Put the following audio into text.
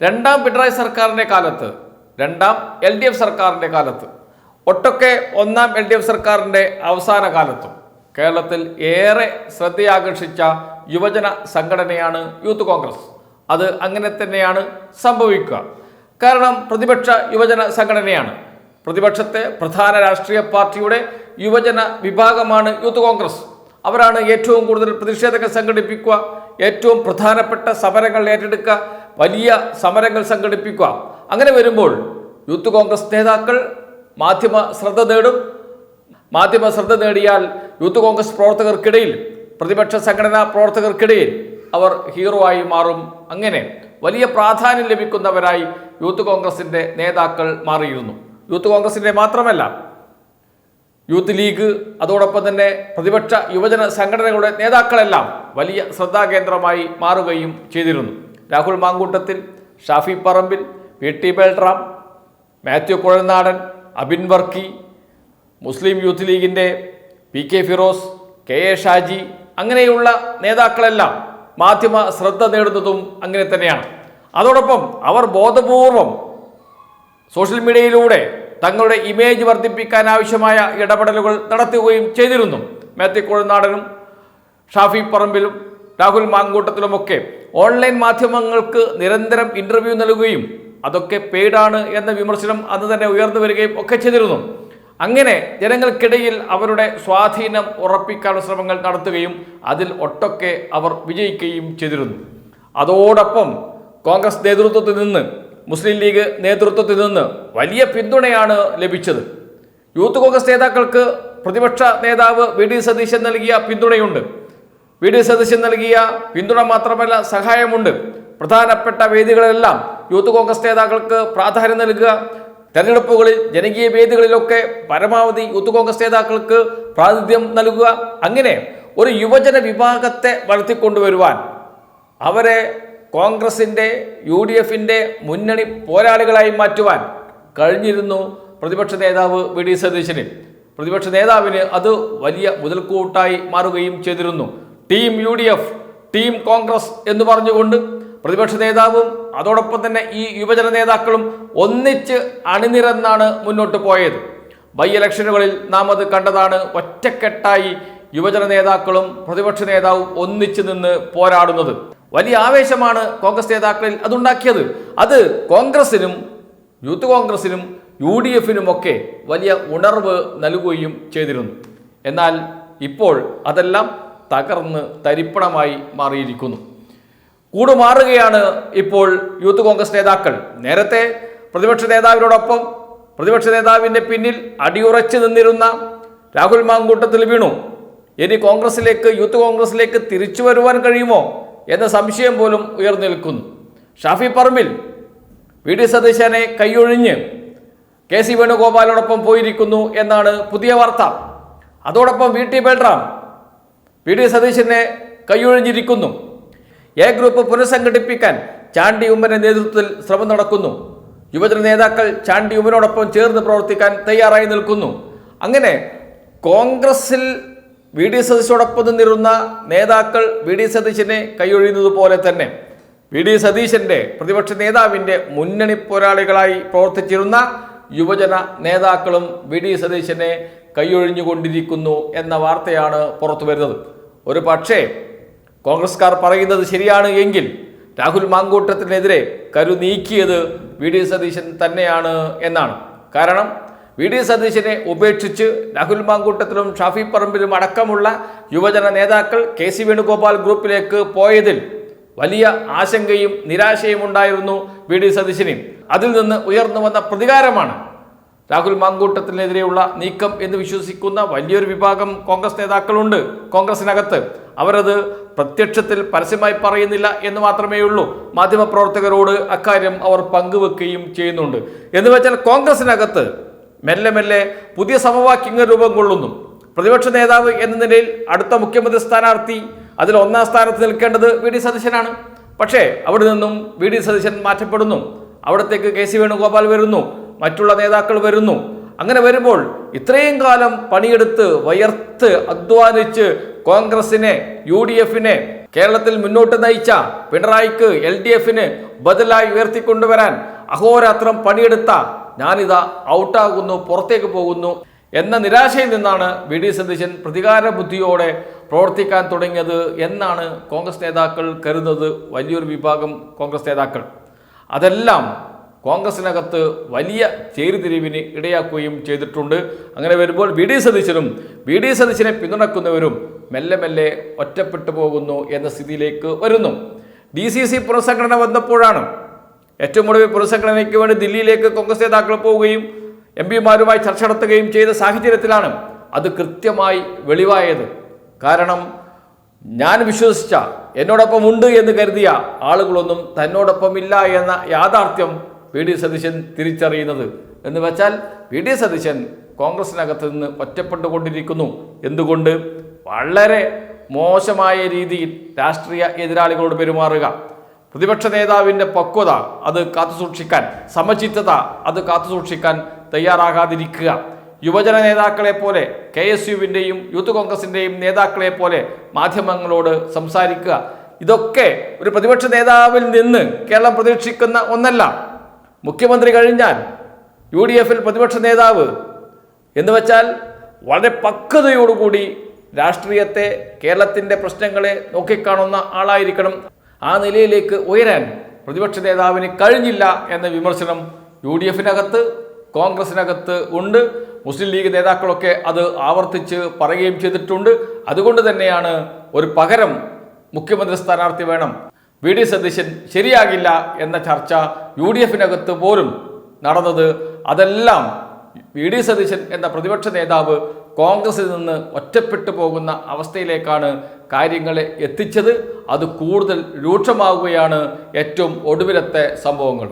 രണ്ടാം പിണറായി സർക്കാരിന്റെ കാലത്ത് രണ്ടാം എൽ ഡി എഫ് സർക്കാരിന്റെ കാലത്ത് ഒട്ടൊക്കെ ഒന്നാം എൽ ഡി എഫ് സർക്കാരിന്റെ അവസാന കാലത്തും കേരളത്തിൽ ഏറെ ശ്രദ്ധയാകർഷിച്ച യുവജന സംഘടനയാണ് യൂത്ത് കോൺഗ്രസ്. അത് അങ്ങനെ തന്നെയാണ് സംഭവിക്കുക. കാരണം പ്രതിപക്ഷ യുവജന സംഘടനയാണ്. പ്രതിപക്ഷത്തെ പ്രധാന രാഷ്ട്രീയ പാർട്ടിയുടെ യുവജന വിഭാഗമാണ് യൂത്ത് കോൺഗ്രസ്. അവരാണ് ഏറ്റവും കൂടുതൽ പ്രതിഷേധങ്ങൾ സംഘടിപ്പിക്കുക ഏറ്റവും പ്രധാനപ്പെട്ട സമരങ്ങൾ ഏറ്റെടുക്കുക വലിയ സമരങ്ങൾ സംഘടിപ്പിക്കുക. അങ്ങനെ വരുമ്പോൾ യൂത്ത് കോൺഗ്രസ് നേതാക്കൾ മാധ്യമ ശ്രദ്ധ നേടും. മാധ്യമ ശ്രദ്ധ നേടിയാൽ യൂത്ത് കോൺഗ്രസ് പ്രവർത്തകർക്കിടയിൽ പ്രതിപക്ഷ സംഘടനാ പ്രവർത്തകർക്കിടയിൽ അവർ ഹീറോ ആയി മാറും. അങ്ങനെ വലിയ പ്രാധാന്യം ലഭിക്കുന്നവരായി യൂത്ത് കോൺഗ്രസിന്റെ നേതാക്കൾ മാറിയിരുന്നു. യൂത്ത് കോൺഗ്രസിന്റെ മാത്രമല്ല യൂത്ത് ലീഗ് അതോടൊപ്പം തന്നെ പ്രതിപക്ഷ യുവജന സംഘടനകളുടെ നേതാക്കളെല്ലാം വലിയ ശ്രദ്ധാകേന്ദ്രമായി മാറുകയും ചെയ്തിരുന്നു. Rahul Mankoottathil Shafi Parambil V T Balram Mathew Kuzhalnadan Abin Varkey Muslim youth ലീഗിന്റെ P K Firoz K A Shaji അങ്ങനെയുള്ള നേതാക്കളെല്ലാം മാധ്യമ ശ്രദ്ധ നേടുന്നതും അങ്ങനെ തന്നെയാണ്. അതോടൊപ്പം അവർ ബോധപൂർവം സോഷ്യൽ മീഡിയയിലൂടെ തങ്ങളുടെ ഇമേജ് വർദ്ധിപ്പിക്കാൻ ആവശ്യമായ ഇടപെടലുകൾ നടത്തുകയും ചെയ്തിരുന്നു. മാത്യു കുഴൽനാടനും ഷാഫി പറമ്പിലും രാഹുൽ മാങ്കൂട്ടത്തിലുമൊക്കെ ഓൺലൈൻ മാധ്യമങ്ങൾക്ക് നിരന്തരം ഇന്റർവ്യൂ നൽകുകയും അതൊക്കെ പെയ്ഡാണ് എന്ന വിമർശനം അന്ന് തന്നെ ഉയർന്നു വരികയും ഒക്കെ ചെയ്തിരുന്നു. അങ്ങനെ ജനങ്ങൾക്കിടയിൽ അവരുടെ സ്വാധീനം ഉറപ്പിക്കാനുള്ള ശ്രമങ്ങൾ നടത്തുകയും അതിൽ ഒട്ടൊക്കെ അവർ വിജയിക്കുകയും ചെയ്തിരുന്നു. അതോടൊപ്പം കോൺഗ്രസ് നേതൃത്വത്തിൽ നിന്ന് മുസ്ലിം ലീഗ് നേതൃത്വത്തിൽ നിന്ന് വലിയ പിന്തുണയാണ് ലഭിച്ചത്. യൂത്ത് കോൺഗ്രസ് നേതാക്കൾക്ക് പ്രതിപക്ഷ നേതാവ് വി ഡി സതീശൻ നൽകിയ പിന്തുണയുണ്ട്. വി ഡി സദസ്യം നൽകിയ പിന്തുണ മാത്രമല്ല സഹായമുണ്ട്. പ്രധാനപ്പെട്ട വേദികളിലെല്ലാം യൂത്ത് കോൺഗ്രസ് നേതാക്കൾക്ക് പ്രാധാന്യം നൽകുക. തെരഞ്ഞെടുപ്പുകളിൽ ജനകീയ വേദികളിലൊക്കെ പരമാവധി യൂത്ത് കോൺഗ്രസ് നേതാക്കൾക്ക് പ്രാതിനിധ്യം നൽകുക. അങ്ങനെ ഒരു യുവജന വിഭാഗത്തെ വളർത്തിക്കൊണ്ടുവരുവാൻ അവരെ കോൺഗ്രസിന്റെ യു ഡി എഫിന്റെ മുന്നണി പോരാളികളായി മാറ്റുവാൻ കഴിഞ്ഞിരുന്നു പ്രതിപക്ഷ നേതാവ് വി ഡി സതീശന് പ്രതിപക്ഷ നേതാവിന് അത് വലിയ മുതൽക്കൂട്ടായി മാറുകയും ചെയ്തിരുന്നു. Team U D F team Congress എന്ന് പറഞ്ഞുകൊണ്ട് പ്രതിപക്ഷ നേതാവും അതോടൊപ്പം തന്നെ ഈ യുവജന നേതാക്കളും ഒന്നിച്ച് അണിനിരന്നാണ് മുന്നോട്ട് പോയത്. ബൈ ഇലക്ഷനുകളിൽ നാം അത് കണ്ടതാണ്. ഒറ്റക്കെട്ടായി യുവജന നേതാക്കളും പ്രതിപക്ഷ നേതാവും ഒന്നിച്ചു നിന്ന് പോരാടുന്നത്. വലിയ ആവേശമാണ് കോൺഗ്രസ് നേതാക്കളിൽ അതുണ്ടാക്കിയത്. അത് കോൺഗ്രസിനും യൂത്ത് കോൺഗ്രസിനും യു ഡി എഫിനുമൊക്കെ വലിയ ഉണർവ് നൽകുകയും ചെയ്തിരുന്നു. എന്നാൽ ഇപ്പോൾ അതെല്ലാം തകർന്ന് തരിപ്പണമായി മാറിയിരിക്കുന്നു. കൂടുമാറുകയാണ് ഇപ്പോൾ യൂത്ത് കോൺഗ്രസ് നേതാക്കൾ. നേരത്തെ പ്രതിപക്ഷ നേതാവിനോടൊപ്പം പ്രതിപക്ഷ നേതാവിന്റെ പിന്നിൽ അടിയുറച്ചു നിന്നിരുന്ന രാഹുൽ മാങ്കൂട്ടത്തിൽ വീണു. ഇനി കോൺഗ്രസിലേക്ക് യൂത്ത് കോൺഗ്രസിലേക്ക് തിരിച്ചു വരുവാൻ കഴിയുമോ എന്ന സംശയം പോലും ഉയർന്നു നിൽക്കുന്നു. ഷാഫി പറമ്പിൽ വി ഡി സതീശനെ കൈയൊഴിഞ്ഞ് കെ സി വേണുഗോപാലോടൊപ്പം പോയിരിക്കുന്നു എന്നാണ് പുതിയ വാർത്ത. അതോടൊപ്പം V T Balram V D സതീശനെ കൈയൊഴിഞ്ഞിരിക്കുന്നു. എ ഗ്രൂപ്പ് പുനഃസംഘടിപ്പിക്കാൻ ചാണ്ടി ഉമ്മന്റെ നേതൃത്വത്തിൽ ശ്രമം നടക്കുന്നു. യുവജന നേതാക്കൾ ചാണ്ടി ഉമ്മനോടൊപ്പം ചേർന്ന് പ്രവർത്തിക്കാൻ തയ്യാറായി നിൽക്കുന്നു. അങ്ങനെ കോൺഗ്രസിൽ വി ഡി സതീശോടൊപ്പം നിന്നിരുന്ന നേതാക്കൾ വി ഡി സതീശനെ കൈയൊഴിയുന്നത് പോലെ തന്നെ വി ഡി സതീശന്റെ പ്രതിപക്ഷ നേതാവിന്റെ മുന്നണി പോരാളികളായി പ്രവർത്തിച്ചിരുന്ന യുവജന നേതാക്കളും വി ഡി സതീശനെ കൈയൊഴിഞ്ഞുകൊണ്ടിരിക്കുന്നു എന്ന വാർത്തയാണ് പുറത്തു വരുന്നത്. ഒരു പക്ഷേ കോൺഗ്രസ്കാർ പറയുന്നത് ശരിയാണ് എങ്കിൽ രാഹുൽ മാങ്കൂട്ടത്തിനെതിരെ കരു നീക്കിയത് വി ഡി സതീശൻ തന്നെയാണ് എന്നാണ്. കാരണം വി ഡി സതീശനെ ഉപേക്ഷിച്ച് രാഹുൽ മാങ്കൂട്ടത്തിലും ഷാഫി പറമ്പിലും അടക്കമുള്ള യുവജന നേതാക്കൾ കെ സി വേണുഗോപാൽ ഗ്രൂപ്പിലേക്ക് പോയതിൽ വലിയ ആശങ്കയും നിരാശയും ഉണ്ടായിരുന്നു വി ഡി സതീശനെയും അതിൽ നിന്ന് ഉയർന്നു വന്ന പ്രതികാരമാണ് രാഹുൽ മാങ്കൂട്ടത്തിനെതിരെയുള്ള നീക്കം എന്ന് വിശ്വസിക്കുന്ന വലിയൊരു വിഭാഗം കോൺഗ്രസ് നേതാക്കളുണ്ട്. കോൺഗ്രസിനകത്ത് അവരത് പ്രത്യക്ഷത്തിൽ പരസ്യമായി പറയുന്നില്ല എന്ന് മാത്രമേ ഉള്ളൂ. മാധ്യമപ്രവർത്തകരോട് അക്കാര്യം അവർ പങ്കുവെക്കുകയും ചെയ്യുന്നുണ്ട്. എന്ന് വെച്ചാൽ കോൺഗ്രസിനകത്ത് മെല്ലെ മെല്ലെ പുതിയ സമവാക്യങ്ങൾ രൂപം കൊള്ളുന്നു. പ്രതിപക്ഷ നേതാവ് എന്ന നിലയിൽ അടുത്ത മുഖ്യമന്ത്രി സ്ഥാനാർത്ഥി അതിൽ ഒന്നാം സ്ഥാനത്ത് നിൽക്കേണ്ടത് വി ഡി സതീശനാണ്. പക്ഷേ അവിടെ നിന്നും വി ഡി സതീശൻ മാറ്റപ്പെടുന്നു. അവിടത്തേക്ക് കെ സി വേണുഗോപാൽ വരുന്നു. മറ്റുള്ള നേതാക്കൾ വരുന്നു. അങ്ങനെ വരുമ്പോൾ ഇത്രയും കാലം പണിയെടുത്ത് വയർത്ത് അധ്വാനിച്ച് കോൺഗ്രസിനെ യു ഡി എഫിനെ കേരളത്തിൽ മുന്നോട്ട് നയിച്ച പിണറായിക്ക് എൽ ഡി എഫിന് ബദലായി ഉയർത്തിക്കൊണ്ടുവരാൻ അഹോരാത്രം പണിയെടുത്ത ഞാനിതാ ഔട്ടാകുന്നു പുറത്തേക്ക് പോകുന്നു എന്ന നിരാശയിൽ നിന്നാണ് വി ഡി സതീശൻ പ്രതികാര ബുദ്ധിയോടെ പ്രവർത്തിക്കാൻ തുടങ്ങിയത് എന്നാണ് കോൺഗ്രസ് നേതാക്കൾ കരുതുന്നത്. വലിയൊരു വിഭാഗം കോൺഗ്രസ് നേതാക്കൾ. അതെല്ലാം കോൺഗ്രസിനകത്ത് വലിയ ചേരിതിരിവിന് ഇടയാക്കുകയും ചെയ്തിട്ടുണ്ട്. അങ്ങനെ വരുമ്പോൾ വി ഡി സതീശനും വി ഡി സതീശനെ പിന്തുണക്കുന്നവരും മെല്ലെ മെല്ലെ ഒറ്റപ്പെട്ടു പോകുന്നു എന്ന സ്ഥിതിയിലേക്ക് വരുന്നു. ഡി സി സി പുനഃസംഘടന വന്നപ്പോഴാണ് ഏറ്റവും ഒടുവിൽ പുനഃസംഘടനയ്ക്ക് വേണ്ടി ദില്ലിയിലേക്ക് കോൺഗ്രസ് നേതാക്കൾ പോവുകയും എം പിമാരുമായി ചർച്ച നടത്തുകയും ചെയ്ത സാഹചര്യത്തിലാണ് അത് കൃത്യമായി വെളിവായത്. കാരണം ഞാൻ വിശ്വസിച്ച എന്നോടൊപ്പം ഉണ്ട് എന്ന് കരുതിയ ആളുകളൊന്നും തന്നോടൊപ്പം ഇല്ല എന്ന യാഥാർത്ഥ്യം വി ഡി സതീശൻ തിരിച്ചറിയുന്നത് എന്ന് വെച്ചാൽ വി ഡി സതീശൻ കോൺഗ്രസിനകത്ത് നിന്ന് ഒറ്റപ്പെട്ടുകൊണ്ടിരിക്കുന്നു. എന്തുകൊണ്ട്? വളരെ മോശമായ രീതിയിൽ രാഷ്ട്രീയ എതിരാളികളോട് പെരുമാറുക. പ്രതിപക്ഷ നേതാവിന്റെ പക്വത അത് കാത്തുസൂക്ഷിക്കാൻ സമചിത്തത അത് കാത്തുസൂക്ഷിക്കാൻ തയ്യാറാകാതിരിക്കുക. യുവജന നേതാക്കളെ പോലെ കെ എസ് യുവിന്റെയും യൂത്ത് കോൺഗ്രസിന്റെയും നേതാക്കളെ പോലെ മാധ്യമങ്ങളോട് സംസാരിക്കുക. ഇതൊക്കെ ഒരു പ്രതിപക്ഷ നേതാവിൽ നിന്ന് കേരളം പ്രതീക്ഷിക്കുന്ന ഒന്നല്ല. മുഖ്യമന്ത്രി കഴിഞ്ഞാൽ യു ഡി എഫിൽ പ്രതിപക്ഷ നേതാവ് എന്ന് വെച്ചാൽ വളരെ പക്വതയോടുകൂടി രാഷ്ട്രീയത്തെ കേരളത്തിന്റെ പ്രശ്നങ്ങളെ നോക്കിക്കാണുന്ന ആളായിരിക്കണം. ആ നിലയിലേക്ക് ഉയരാൻ പ്രതിപക്ഷ നേതാവിന് കഴിഞ്ഞില്ല എന്ന വിമർശനം യു ഡി എഫിനകത്ത് കോൺഗ്രസിനകത്ത് ഉണ്ട്. മുസ്ലിം ലീഗ് നേതാക്കളൊക്കെ അത് ആവർത്തിച്ച് പറയുകയും ചെയ്തിട്ടുണ്ട്. അതുകൊണ്ട് തന്നെയാണ് ഒരു പകരം മുഖ്യമന്ത്രി സ്ഥാനാർത്ഥി വേണം. വി ഡി സതീശൻ ശരിയാകില്ല എന്ന ചർച്ച യു ഡി എഫിനകത്ത് പോലും നടന്നത് അതെല്ലാം വി ഡി സതീശൻ എന്ന പ്രതിപക്ഷ നേതാവ് കോൺഗ്രസിൽ നിന്ന് ഒറ്റപ്പെട്ടു പോകുന്ന അവസ്ഥയിലേക്കാണ് കാര്യങ്ങളെ എത്തിച്ചത്. അത് കൂടുതൽ രൂക്ഷമാവുകയാണ് ഏറ്റവും ഒടുവിലത്തെ സംഭവങ്ങൾ